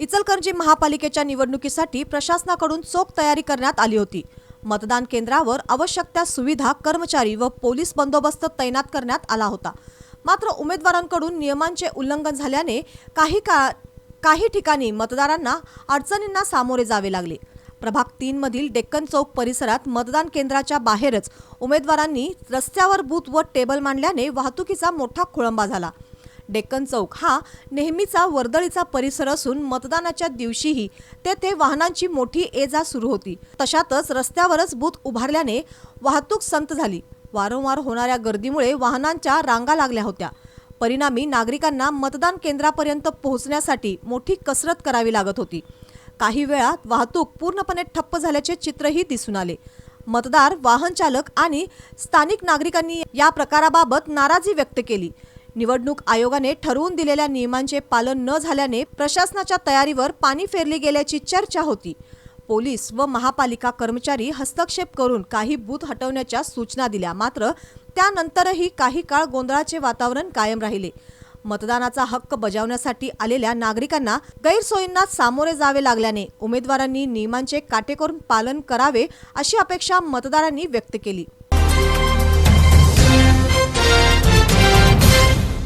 इचलकरंजी महापालिकेच्या निवडणुकीसाठी प्रशासनाकडून चोख तयारी करण्यात आली होती. मतदान केंद्रावर आवश्यक त्या सुविधा कर्मचारी व पोलीस बंदोबस्त तैनात करण्यात आला होता. मात्र उमेदवारांकडून नियमांचे उल्लंघन झाल्याने काही का काही ठिकाणी मतदारांना अडचणींना सामोरे जावे लागले. प्रभाग तीन मधील डेक्कन चौक परिसरात मतदान केंद्राच्या बाहेरच उमेदवारांनी रस्त्यावर बूथ व टेबल मांडल्याने वाहतुकीचा मोठा खोळंबा झाला. डेक्कन चौक हा नेहमीचा वर्दळीचा परिसर असून मतदानाच्या दिवशीही तेथे वाहनांची मोठी ये जा सुरू होती. तशातच रस्त्यावरच बूथ उभारल्याने वाहतूक संत झाली. वारंवार होणाऱ्या गर्दीमुळे वाहनांच्या रांगा लागल्या होत्या. परिणामी नागरिकांना मतदान केंद्रापर्यंत पोहोचण्यासाठी मोठी कसरत करावी लागत होती. काही वेळात वाहतूक पूर्णपणे ठप्प झाल्याचे चित्रही दिसून आले. मतदार वाहन चालक आणि स्थानिक नागरिकांनी या प्रकाराबाबत नाराजी व्यक्त केली. निवडणूक आयोगाने ठरवून दिलेल्या नियमांचे पालन न झाल्याने प्रशासनाच्या तयारीवर पाणी फेरली गेल्याची चर्चा होती. पोलीस व महापालिका कर्मचारी हस्तक्षेप करून काही बूथ हटवण्याच्या सूचना दिल्या. मात्र त्यानंतरही काही काळ गोंधळाचे वातावरण कायम राहिले. मतदानाचा हक्क बजावण्यासाठी आलेल्या नागरिकांना गैरसोयींना सामोरे जावे लागल्याने उमेदवारांनी नियमांचे काटेकोर पालन करावे अशी अपेक्षा मतदारांनी व्यक्त केली.